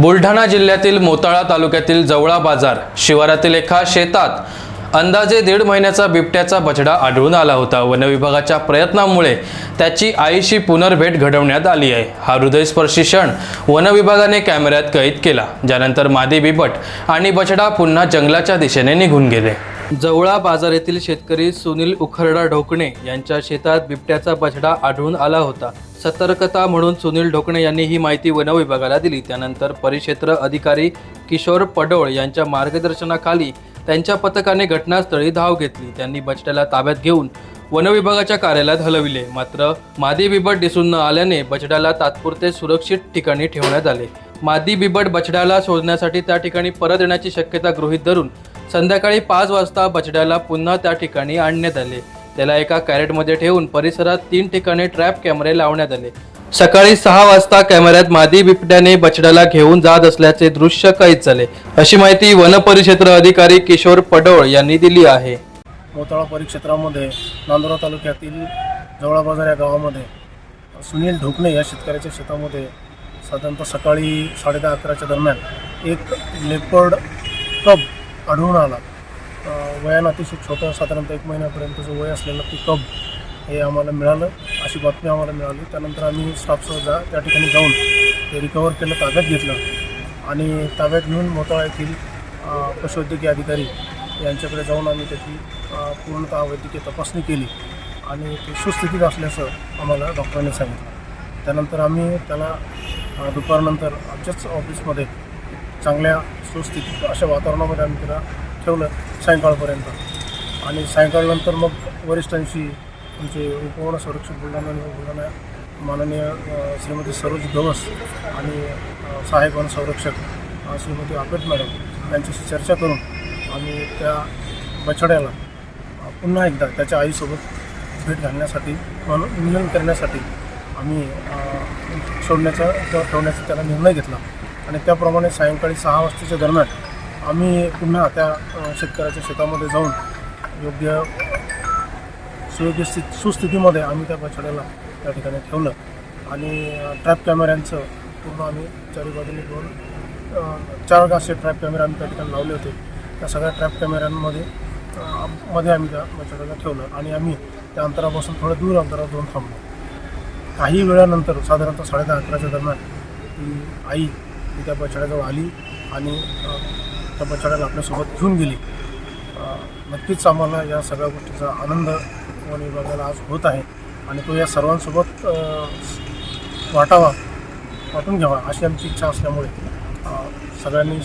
बुलढाणा जिल्ह्यातील मोताळा तालुक्यातील जवळा बाजार शिवारातील एका शेतात अंदाजे दीड महिन्याचा बिबट्याचा बछडा आढळून आला होता. वनविभागाच्या प्रयत्नामुळे त्याची आईशी पुनर्भेट घडवण्यात आली आहे. हा हृदयस्पर्शी क्षण वनविभागाने कॅमेऱ्यात कैद केला ज्यानंतर मादी बिबट आणि बछडा पुन्हा जंगलाच्या दिशेने निघून गेले. जवळा बाजार येथील शेतकरी सुनील उखरडा ढोकणे यांच्या शेतात बिबट्याचा बछडा आढळून आला होता. सतर्कता म्हणून सुनील ढोकणे यांनी ही माहिती वनविभागाला दिली. त्यानंतर परिक्षेत्र अधिकारी किशोर पडोळ यांच्या मार्गदर्शनाखाली त्यांच्या पथकाने घटनास्थळी धाव घेतली. त्यांनी बछड्याला ताब्यात घेऊन वनविभागाच्या कार्यालयात हलविले. मात्र मादी बिबट दिसून न आल्याने बछड्याला तात्पुरते सुरक्षित ठिकाणी ठेवण्यात आले. मादी बिबट बछड्याला शोधण्यासाठी त्या ठिकाणी परत येण्याची शक्यता गृहीत धरून संध्याकाळी पाच वाजता बछड्याला पुन्हा त्या ठिकाणी आणण्यात आले. त्याला एका कॅरेटमध्ये ठेवून परिसरात तीन ठिकाणी ट्रॅप कॅमेरे लावण्यात आले. सकाळी सहा वाजता कॅमेऱ्यात मादी बिबट्याने बछड्याला घेऊन जात असल्याचे दृश्य कैद झाले. अशी माहिती वन परिक्षेत्र अधिकारी किशोर पडोळ यांनी दिली आहे. मोताळा परिक्षेत्रामध्ये नांदुरा तालुक्यातील जवळा बाजार या गावामध्ये सुनील ढोकणे या शेतकऱ्याच्या शेतामध्ये साधारणतः सकाळी साडेदहा अकराच्या दरम्यान एक लेपर्ड कब आढळून आला. वयानं अतिशय छोटं साधारणतः एक महिन्यापर्यंतचं वय असलेलं ते कब हे आम्हाला मिळालं अशी बातमी आम्हाला मिळाली. त्यानंतर आम्ही स्टाफसह जा त्या ठिकाणी जाऊन ते रिकवर केलं ताब्यात घेतलं. आणि ताब्यात घेऊन मोताळा येथील पशुवैद्यकीय अधिकारी यांच्याकडे जाऊन आम्ही त्याची पूर्णतः वैद्यकीय तपासणी केली. आणि ते सुस्थितीत असल्याचं आम्हाला डॉक्टरांनी सांगितलं. त्यानंतर आम्ही त्याला दुपारनंतर आमच्याच ऑफिसमध्ये चांगल्या सुस्थितीत अशा वातावरणामध्ये आम्ही त्याला ठेवलं सायंकाळपर्यंत. आणि सायंकाळनंतर मग वरिष्ठांशी आमचे उपवन संरक्षक बुलढाणा आणि बुलढाणा माननीय श्रीमती सरोज गवस आणि सहाय्यक वन संरक्षक श्रीमती आपेट मॅडम यांच्याशी चर्चा करून आम्ही त्या बछड्याला पुन्हा एकदा त्याच्या आईसोबत भेट घालण्यासाठी म्हणून मिलन करण्यासाठी आम्ही सोडण्याचा किंवा ठेवण्याचा त्याला निर्णय घेतला. आणि त्याप्रमाणे सायंकाळी सहा वाजताच्या दरम्यान आम्ही पुन्हा त्या शेतकऱ्याच्या शेतामध्ये जाऊन योग्य सुयोग्य स्थित सुस्थितीमध्ये आम्ही त्या बछड्याला त्या ठिकाणी ठेवलं. आणि ट्रॅप कॅमेऱ्यांचं पूर्ण आम्ही चारी बाजूने दोन चार असे ट्रॅप कॅमेरे आम्ही त्या ठिकाणी लावले होते. त्या सगळ्या ट्रॅप कॅमेऱ्यांमध्ये मध्ये आम्ही त्या बछड्याला ठेवलं आणि आम्ही त्या अंतरापासून थोडं दूर अंतरावर जाऊन थांबलो. काही वेळानंतर साधारणतः साडेदहा अकराच्या दरम्यान आई ती त्या बछड्याजवळ आली आणि त्या बछड्याला आपल्यासोबत घेऊन गेली. नक्कीच आम्हाला या सगळ्या गोष्टीचा आनंद वन विभागाला आज होत आहे आणि तो या सर्वांसोबत वाटावा वाटून घ्यावा अशी आमची इच्छा असल्यामुळे सगळ्यांनी